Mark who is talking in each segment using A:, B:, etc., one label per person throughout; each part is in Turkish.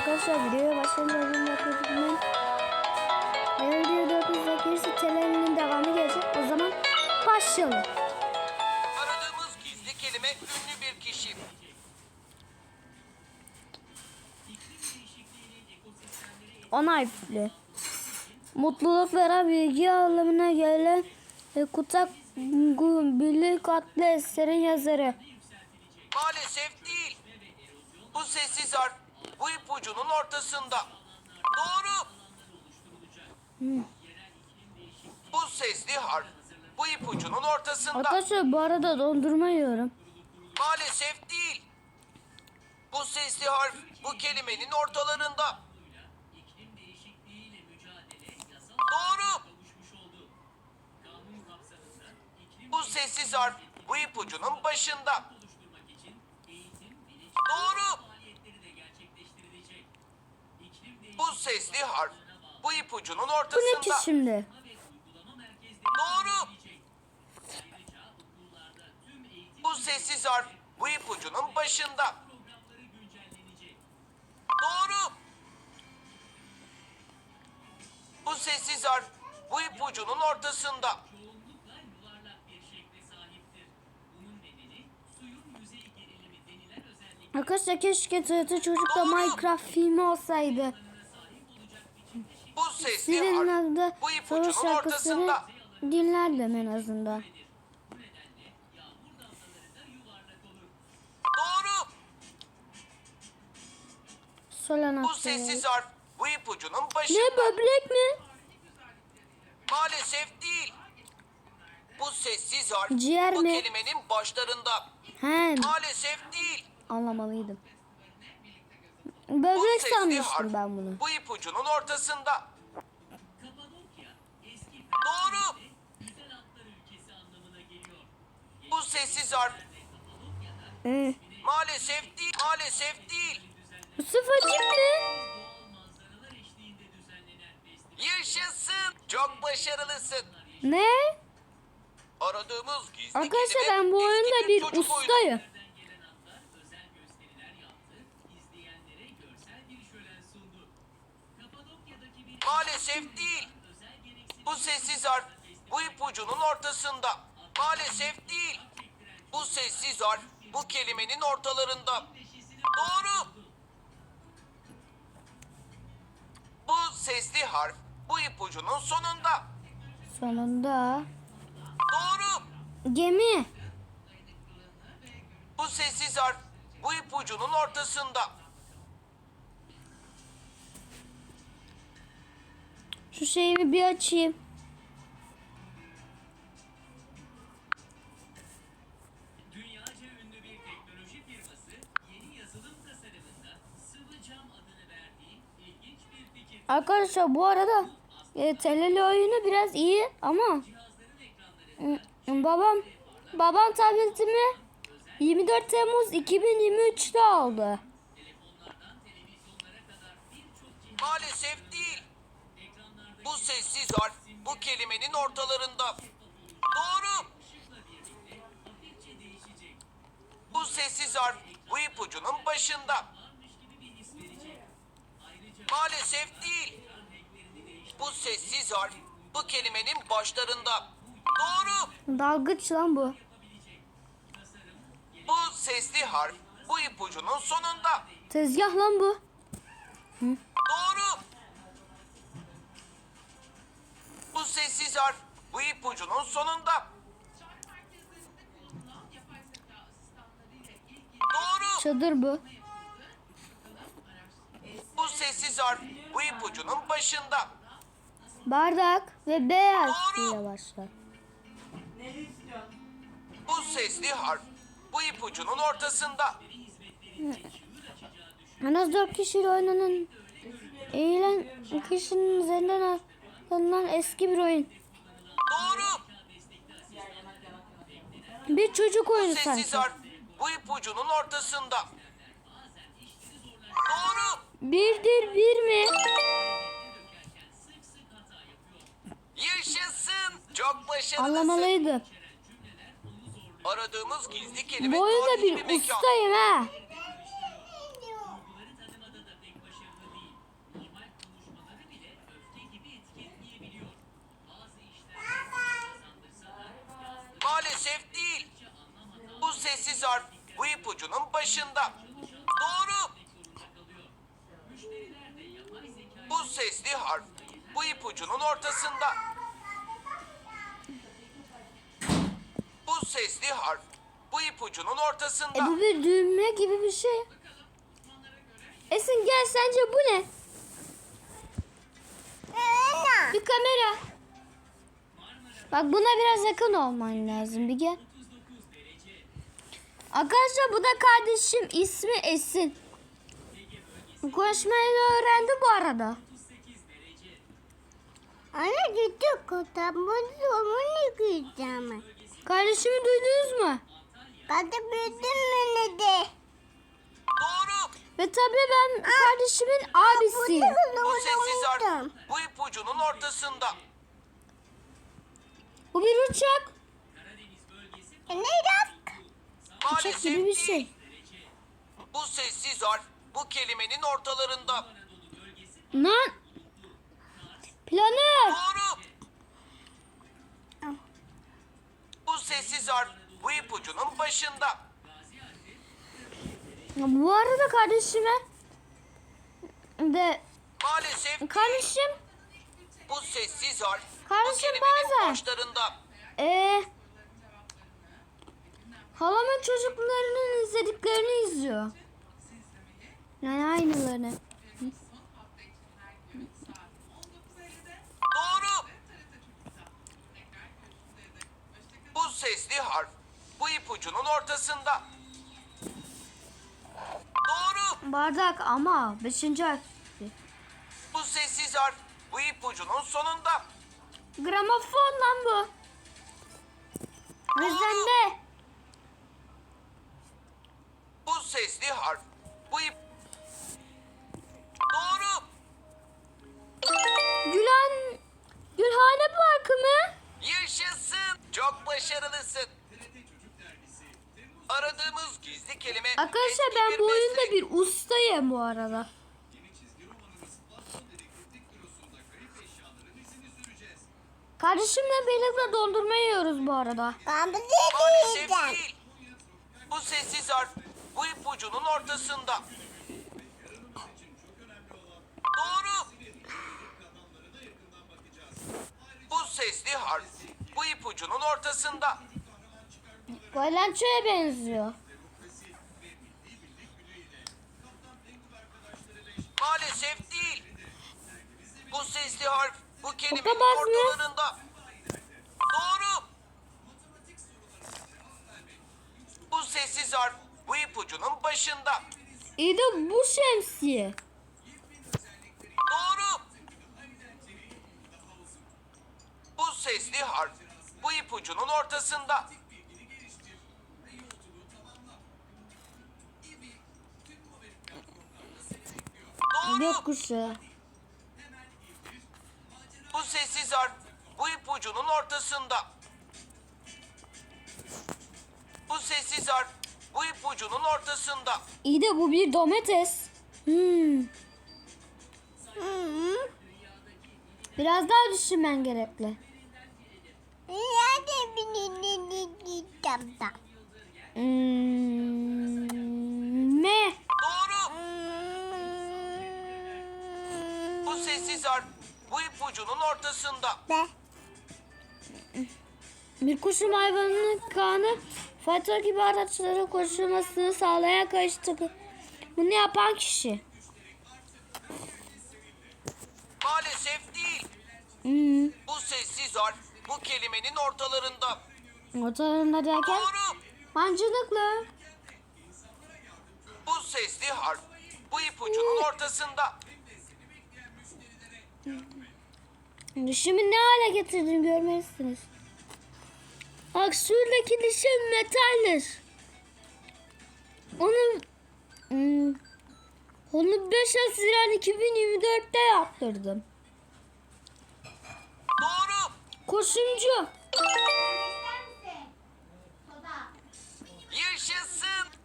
A: Arkadaşlar videoya başlamadan önce arkadaşlar eğer videoda hızla gelirse telenin devamı gelecek. O zaman başlayalım.
B: Aradığımız gizli kelime ünlü bir kişi.
A: On harfli. Mutluluk veren bilgi anlamına gelen e, Kutak Gu- Birlik adlı eserin yazarı.
B: Maalesef değil. Bu sessiz harf bu ipucunun ortasında. Doğru. Bu sesli harf bu ipucunun ortasında.
A: Arkadaşlar bu arada dondurma yiyorum.
B: Maalesef değil. Bu sesli harf bu kelimenin ortalarında. Doğru. Bu sessiz harf bu ipucunun başında. Doğru. Bu sesli harf bu ipucunun
A: Bu ne ki
B: ortasında.
A: şimdi?
B: Doğru. Bu sessiz harf bu ipucunun başında. Doğru. Bu sessiz harf bu ipucunun ortasında.
A: Arkadaşlar keşke TRT Çocuk'ta. Minecraft filmi olsaydı.
B: Sesli
A: Steven'ın
B: harf bu ipucunun ortasında.
A: dinlerdim en azından.
B: Doğru.
A: Sol
B: Bu sessiz harf bu ipucunun başında.
A: Ne böbrek mi?
B: Maalesef değil. Bu sessiz harf
A: Ciğer
B: bu
A: mi?
B: kelimenin başlarında.
A: He
B: Maalesef değil.
A: anlamalıydım.
B: Bu
A: Böbrek
B: sesli
A: sanmıştım
B: harf
A: ben bunu.
B: bu ipucunun ortasında. Doğru. Bu sessiz harf
A: Ee,
B: maalesef değil. Maalesef değil.
A: sıfırcık mı?
B: Yaşasın. Çok başarılısın.
A: Ne?
B: Aradığımız gizli
A: Arkadaşlar
B: kelime
A: ben bu oyunda bir
B: çocuk oyunu.
A: ustayım.
B: Maalesef değil. Bu sessiz harf bu ipucunun ortasında. Maalesef değil. Bu sessiz harf bu kelimenin ortalarında. Doğru. Bu sesli harf bu ipucunun sonunda.
A: Sonunda.
B: Doğru.
A: Gemi.
B: Bu sessiz harf bu ipucunun ortasında.
A: Şu şeyimi bir açayım. Arkadaşlar bu arada e, teleli oyunu biraz iyi ama mm, babam babam tabletimi 24 Temmuz 2023'te aldı.
B: Maalesef değil. Bu sessiz harf bu kelimenin ortalarında. Doğru. Bu sessiz harf bu ipucunun başında. Maalesef değil. Bu sessiz harf bu kelimenin başlarında. Doğru.
A: Dalgıç lan bu.
B: Bu sesli harf bu ipucunun sonunda.
A: Tezgah lan bu.
B: Doğru. Bu sessiz harf bu ipucunun sonunda. Doğru.
A: Çadır bu.
B: Bu sessiz harf bu ipucunun başında.
A: Bardak ve B harfiyle başlar.
B: Bu sesli harf bu ipucunun ortasında.
A: En az 4 kişiyle oynanan eğilen kişinin üzerinden alınan eski bir oyun.
B: Doğru.
A: Bir çocuk oyunu
B: Sessiz
A: sanki.
B: harf bu ipucunun ortasında. Doğru.
A: Birdir bir mi?
B: Yaşasın. Çok başarılısın.
A: Anlamalıydı.
B: Aradığımız gizli kelime
A: Bu oyunda bir ustayım ha.
B: sessiz harf bu ipucunun başında. Doğru. Bu sesli harf bu ipucunun ortasında. Bu sesli harf bu ipucunun
A: E
B: ortasında.
A: bu bir düğme gibi bir şey. Esin gel sence bu ne? Bir kamera. Bak buna biraz yakın olman lazım bir gel. Arkadaşlar bu da kardeşim ismi Esin. Konuşmayı öğrendi bu arada.
C: Anne gitti kota. Bunu onu yıkayacağım.
A: Kardeşimi duydunuz mu?
C: Kata büyüdün mü ne de?
B: Doğru.
A: Ve tabii ben kardeşimin abisiyim.
B: Bu sessiz harf bu ipucunun ortasında.
A: Bu bir uçak.
C: Ne yap?
A: Uçak
B: Maalesef
A: gibi bir şey.
B: Bu sessiz harf bu kelimenin ortalarında.
A: Lan. Planör.
B: Doğru. Bu sessiz harf bu ipucunun başında.
A: Ya Bu arada kardeşime de
B: Maalesef
A: kardeşim
B: bu sessiz harf bu
A: Kardeşim
B: kelimenin
A: bazen-
B: başlarında.
A: eee halamın çocuklarının izlediklerini izliyor. Yani aynılarını.
B: Doğru. Bu sesli harf bu ipucunun ortasında. Doğru.
A: Bardak ama beşinci harf.
B: Bu sessiz harf bu ipucunun sonunda.
A: Gramofon lan bu. De
B: Bu sesli harf bu ip... Doğru.
A: Gülen Gülhane Parkı mı?
B: Yaşasın. Çok başarılısın. Aradığımız gizli kelime...
A: Arkadaşlar ben bu oyunda bir ustayım bu arada. Kardeşimle birlikte dondurma yiyoruz bu arada.
C: Ben bu
B: Maalesef değil. Bu sessiz harf bu ipucunun ortasında. Doğru. Bu sesli harf bu ipucunun ortasında.
A: Galançoya benziyor.
B: Maalesef değil. Bu sesli harf bu kelimenin
A: Okamaz mı?
B: ortalarında. Doğru. Bu sessiz harf bu ipucunun başında.
A: İyi de bu şemsiye.
B: Sesli harf bu ipucunun ortasında. Doğru.
A: Gökkuşağı.
B: Bu sessiz harf bu ipucunun ortasında. Bu sessiz harf bu ipucunun ortasında.
A: İyi de bu bir domates. Hmm.
C: Hı.
A: Biraz daha düşünmen gerekli.
C: Nerede bir ben?
A: Hmm. Me.
B: Doğru. Bu sessiz harf bu ipucunun ortasında.
C: Be.
A: Bir kuşun hayvanının kanı fatura gibi araçlara koşulmasını sağlayan karıştı. Bunu yapan kişi.
B: Maalesef değil.
A: Hmm.
B: Bu sessiz harf bu kelimenin ortalarında.
A: Ortalarında derken
B: Doğru.
A: mancınıklı.
B: Bu sesli harf bu ipucunun ortasında.
A: Dişimi ne hale getirdim görmelisiniz. Bak şuradaki dişim metaldir. Onu hmm, onu 5 Haziran 2024'te yaptırdım.
B: Doğru.
A: Koşumcu.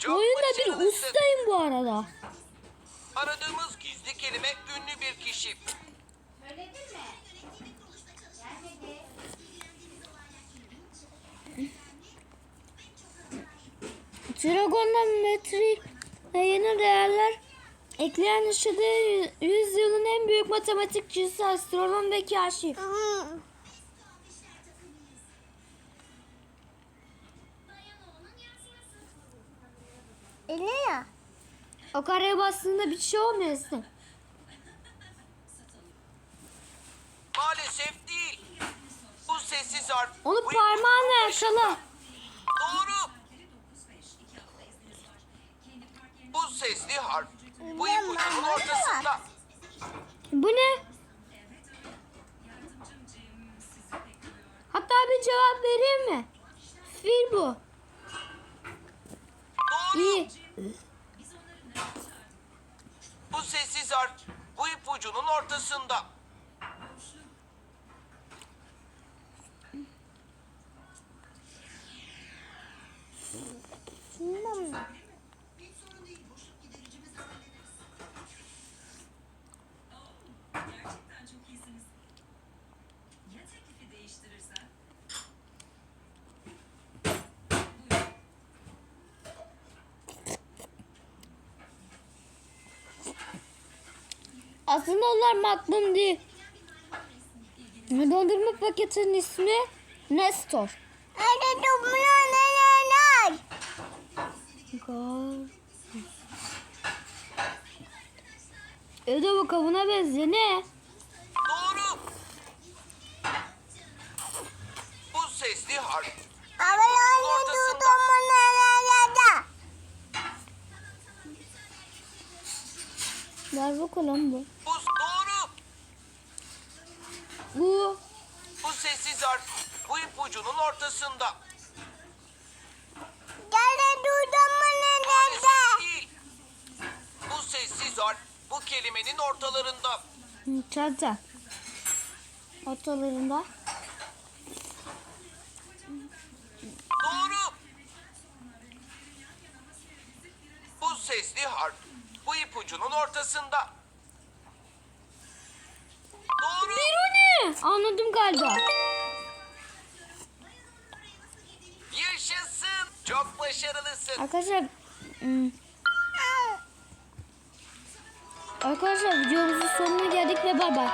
B: Çok
A: Oyunda bir
B: başarılısın.
A: ustayım bu arada.
B: Aradığımız gizli kelime ünlü bir kişi.
A: Dragon'dan metrik ve yeni değerler ekleyen yü- yüzyılın en büyük matematikçisi, astronom ve kaşif.
C: Hmm. E ne ya?
A: O kareye bastığında bir şey olmuyorsun.
B: Maalesef değil. Bu sessiz harf.
A: Onu parmağınla yakala.
B: Doğru. Bu sesli harf. Bu ipucunun ortasında.
A: Bu ne? Hatta bir cevap vereyim mi? Fil bu. İyi.
B: Bu sessiz harf. Bu ipucunun ortasında.
A: Aslında onlar magnum değil. Dondurma paketinin ismi Nestor.
C: Hadi dumla ne ne ne?
A: Evde bu kavuna benziyor. Ne?
B: Doğru. Bu sesli harf.
C: Ama hadi dumla ne ne ne?
A: Ver bakalım bu. Bu
B: Bu sessiz harf. Bu ipucunun ortasında.
C: Gel dumla ne ne
B: Maalesef
C: ne?
B: değil. Bu sessiz harf. Bu kelimenin ortalarında.
A: hı, çanta. Ortalarında.
B: Doğru. Bu sesli harf. Bu ipucunun ortasında. Doğru.
A: Ne? Anladım galiba.
B: Yaşasın. Çok başarılısın.
A: Arkadaşlar hmm, Arkadaşlar videomuzun sonuna geldik ve bay bay.